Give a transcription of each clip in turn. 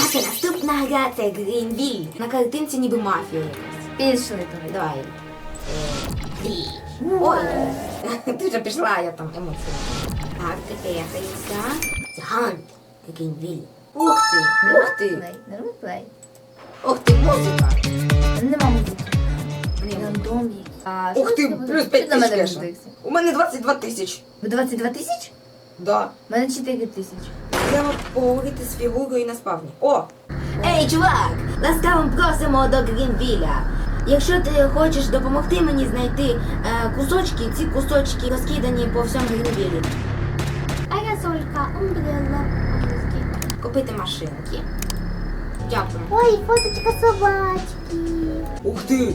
Наша наступна гра це Грінвіль. На картинці ніби мафія якась. Пішли туди. Давай. Ой. Ти вже пішла, я там емоції. Так, тихаємося. Це Гант. Грінвіль. Ух ти, ух ти. Не роби плей. Ух ти, музика. Нема музики. Рандом. А, Ух ти, плюс 5 тисяч. відбудеться? У мене 22 тисяч. 22 тисяч? Да. У мене 4 тисячі. Треба поговорити з фігурою на спавні. О! Ей, чувак! Ласкаво просимо до Грінвіля. Якщо ти хочеш допомогти мені знайти е, кусочки, ці кусочки розкидані по всьому Грінвілі. Парасолька, умбрелла, по-англійськи. Купити машинки. Дякую. Ой, фоточка собачки. Ух ти!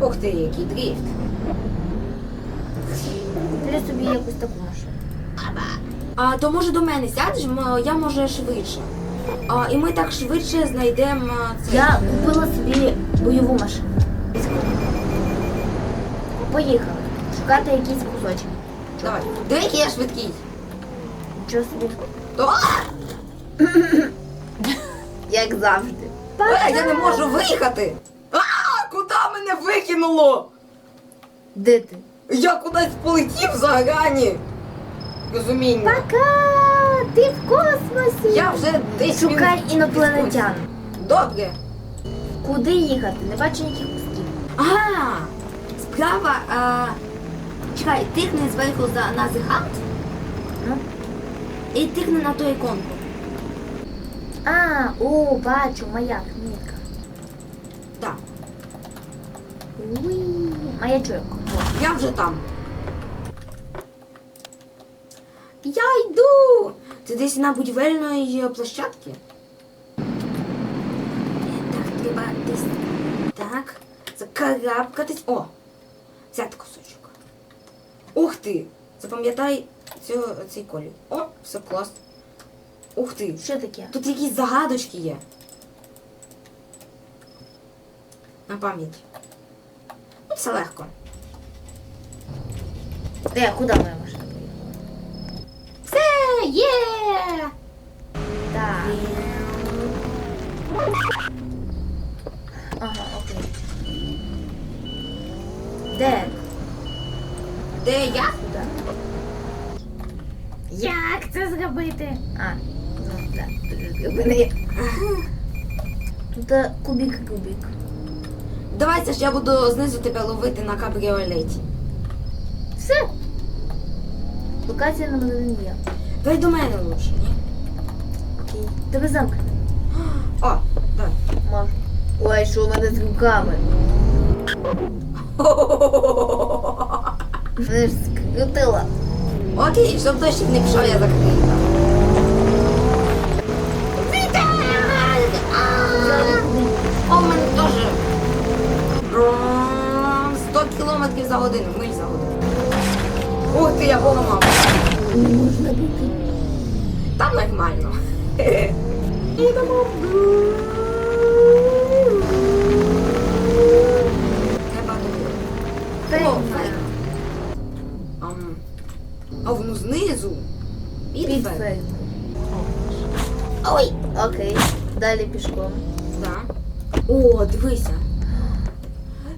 Ух ти, який дріфт. Куплю собі якусь таку машину. А то може до мене сядеш, я може швидше. А, і ми так швидше знайдемо це. Я купила собі бойову машину. Поїхали. Шукати якісь кусочки. Давай. Диви, я швидкий. Нічого собі. То... Як завжди. Е, я не можу виїхати. А, куди мене викинуло? Де ти? Я кудись полетів за грані. Розуміння. Пока! Ти в космосі! Я вже десь Шукай мінус- інопланетян. Добре. Куди їхати? Не бачу ніяких кусків. А, справа. А... Чекай, тикни зверху за на The Hunt Ну. і тикни на ту іконку. А, о, бачу, маяк, мітка. Так, Уї, маячок. О. я вже там. Я йду. Це десь на будівельної площадці. Так, треба десь. Так. Закарабкатись. О! Взяти кусочок. Ух ти! Запам'ятай цей колір. О, все клас. Ух ти! Що таке? Тут якісь загадочки є. На пам'ять. Ну, це легко. Де, куди? Все, є! Так. Ага, окей. Де? Де я? Куди? Як це зробити? А, ну, не є. Тут е, кубик, кубик. Давай, Саш, я буду знизу тебе ловити на кабріолеті. Все. Локація номер один є. Давай до мене лучше, ні? Окей. Тебе замкнено. О, давай. Можу. Ой, що в мене з руками? Мене ж скрутила. Окей, щоб дощик не пішов, я закрита. О, в мене теж. Брррр, 100 кілометрів за годину, миль за годину. Ух ти, я поламав. Не можна бути. Там нормально. Треба добре. О, фейк. Ам. А воно знизу. Під фейк. Ой. Окей. Далі пішком. Да. О, дивися.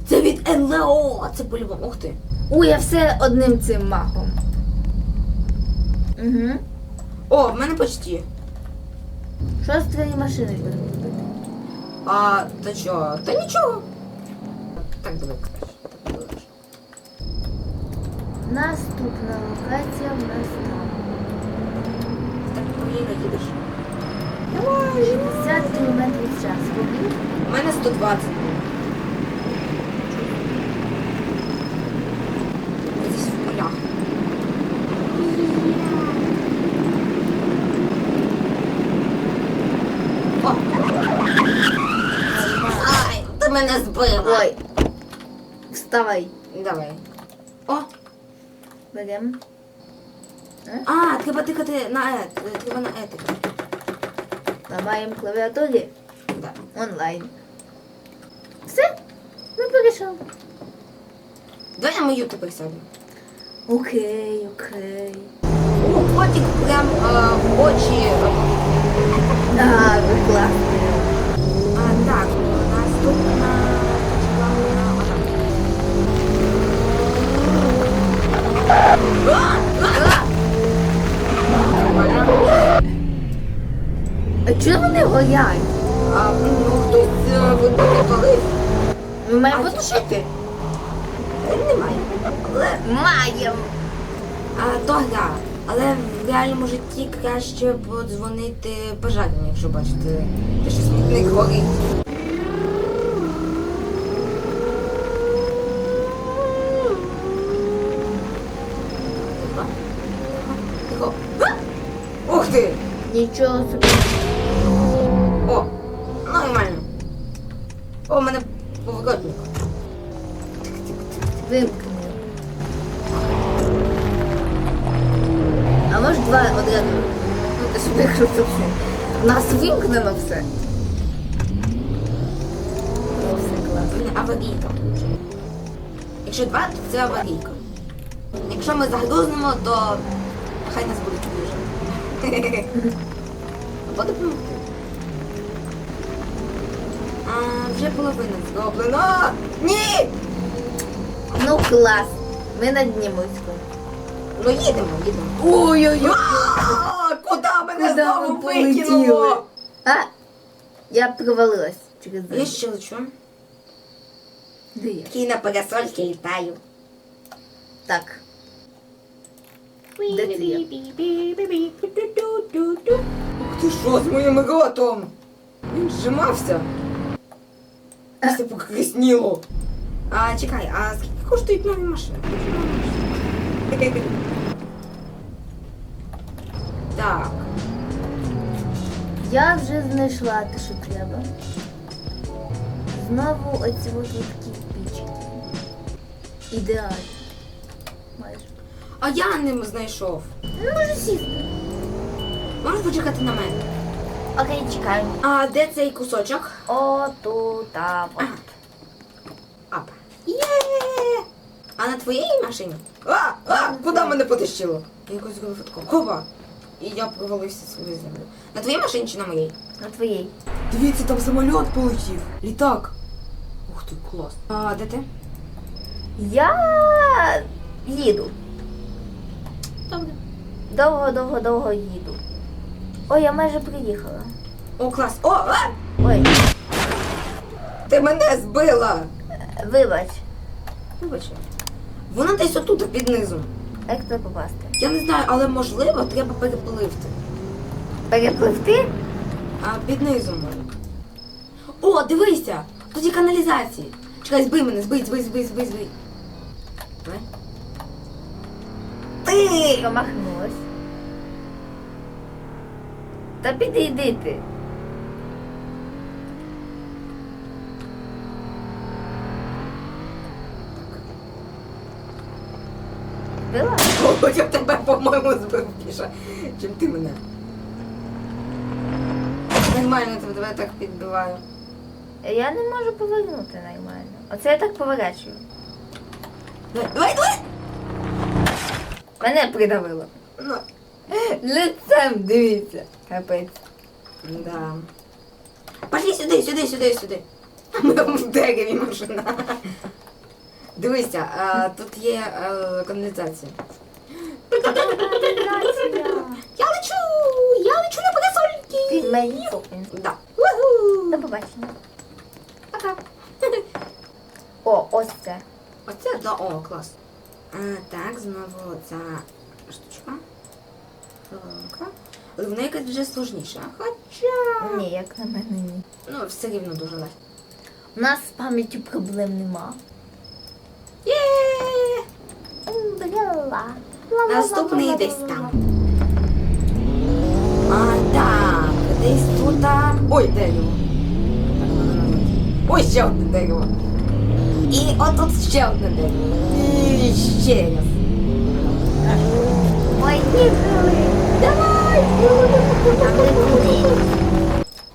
Це від НЛО. Це по-любому. Ух ти. Ой, я все одним цим махом. Угу. О, в мене почти. Що з твоєю машиною будемо робити? А, та що? Та нічого. Так буде краще. Так буде краще. Наступна локація в нас там. Так повільно їдеш. 60 км в час. У мене 120. Десь в полях. О! Ай, ти мене збила. Ой. Вставай. Давай. О! Беремо. А, треба тикати на е, треба на е тикати. Ламаємо клавіатурі. Да. Онлайн. Все? Ми перейшли. Давай на мою тепер сядемо. Окей, окей. О, котик прям е, в очі е, А, ви класні. А, так, А чого вони горять? А, ну, хтось е, видно підпалив. Ми маємо А потушити? Е, Немає. Але Маємо. А, то гра. Але в реальному житті краще подзвонити пожарним, якщо бачите, те, що смітник горить. Нічого собі. О! Нормально. О, у мене поворотник. Вимкни. А може два одразу? Ну, ти ж викрутився. У нас вимкнено все. О, все класно. Аварійка. Якщо два, то це аварійка. Якщо ми загрузнемо, то хай нас будуть вижити. Або допомогти. Вже половина зроблена. Ні! Ну клас. Ми на Днімуцьку. Ну їдемо, їдемо. Ой-ой-ой. Куди мене Куди знову ми полетіли? викинуло? А, я провалилась через Я ще лечу. Де я? Такий на парасольки літаю. Так. Де ти є? Ти що з моїм ротом? Він зжимався. Все покрасніло. А, чекай, а скільки коштують нові машини? Так. Я вже знайшла те, що треба. Знову оці от такі пічки. Ідеально. Майже. А я ним знайшов. Не можу сісти. Можеш почекати на мене? Окей, чекаю. А де цей кусочок? О, тут, а, от. Ага. Апа. Є! А на твоїй машині? А! А! Куди мене потащило? Я якось зробив фотку. Хопа! І я провалився свою землю. На твоїй машині чи на моїй? На твоїй. Дивіться, там самоліт полетів. Літак. Ух ти, клас. А де ти? Я їду. Добре. Довго, довго, довго їду. Ой, я майже приїхала. О, клас. О! А! Ой, Ти мене збила! вибач. Вибач. Вона десь отут під низом. Як це попасти? Я не знаю, але можливо треба перепливти. Перепливти? А під низом. О, дивися! Тут є каналізації. Чекай, збий мене, збий, збий, збий, збий, збий. Ти! Промахнулась. Та підійди ти. Била? О, я тебе, по-моєму, збив більше, чим ти мене. Нормально тебе, так підбиваю. Я не можу повернути нормально. Оце я так поворачую. Давай, давай, давай! Мене придавило. Ну, Лицем дивіться. Капець. да. Пошли сюди, сюди, сюди, сюди. Ми в дереві машина. Дивися, а, тут є а, каналізація. Я лечу! Я лечу на парасольки! Супин. Да. Уху! До побачення. Пока. О, ось це. Оце да, о, клас. А, так, знову ця штучка. Але вона якась вже сложніша. Хоча. Ні, як на мене ні. Ну, все рівно дуже легко. У нас з пам'яттю проблем нема. Є! Наступний десь там. А, так, десь тут. а, Ой, дерево. Так. Ой, ще одне дерево. І отут ще одне дерево. І ще раз. Поїхали! Давай! Там не.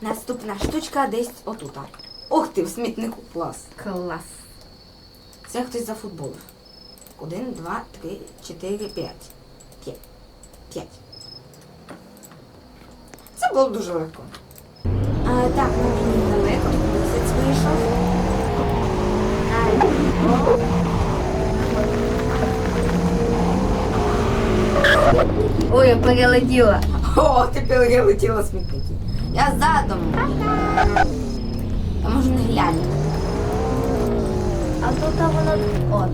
Наступна штучка десь отута. Ух ти, в смітнику клас. Клас. Це хтось зафутболив. Один, два, три, чотири, п'ять. П'ять. П'ять. Це було дуже легко. А, так, ну мені далеко, місяць вийшов. Ой, я перелетіла. О, тепер я летіла смітники. Я задом. Та може не глянь. А тут а воно от.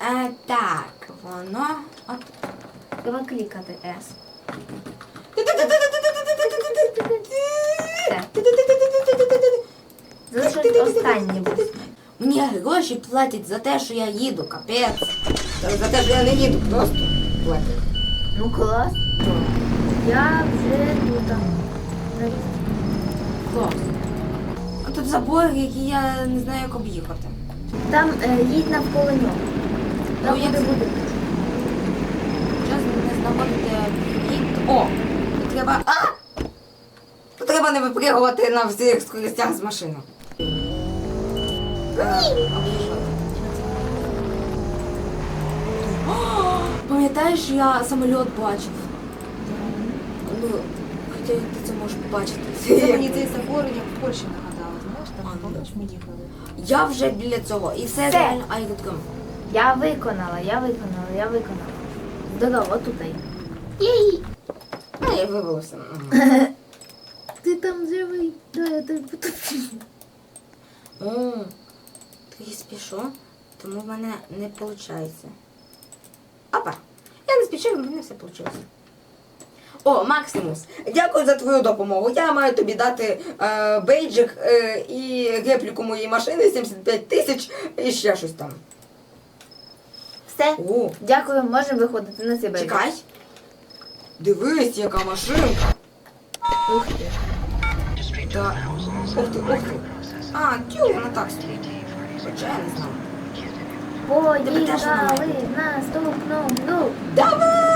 А, так, воно. От. Треба клікати S. Залишилось останнє буде. Мені гроші платять за те, що я їду, капець. Та За те, що я не їду, просто Платять. Ну клас. Я вже тут. Клас. А тут забор, який я не знаю, як об'їхати. Там е, їдь навколо нього. Ну, Там як буде це? буде. Час не знаходити хід. О! Тут треба. А! Тут треба не випригувати на всіх скоростях з машини. Е. Пам'ятаєш, я самоліт бачив? Ну, хоча ти це можеш побачити. Це мені цей забор, в Польщі нагадало, знаєш, А, там ну. помниш, ми їхали. Я вже біля цього. І все Все. реально аеродром. Я виконала, я виконала, я виконала. Здорово, тут. Єй! А, я вивелося. Ти там живий. Да, я тебе потоплю. О, трохи спішу, тому в мене не виходить. Опа! Я не спішу, в мене все вийшло. О, Максимус, дякую за твою допомогу. Я маю тобі дати е, бейджик е, і репліку моєї машини 75 тисяч і ще щось там. Все. О, Дякую, можемо виходити на себе. чекай. Дивись, яка машинка. Ух ти. Та... Ух ти, ух ти. А, тю, вона так стоїть. Хоча я не знаю. Поїжджали наступну. Ну, Давай!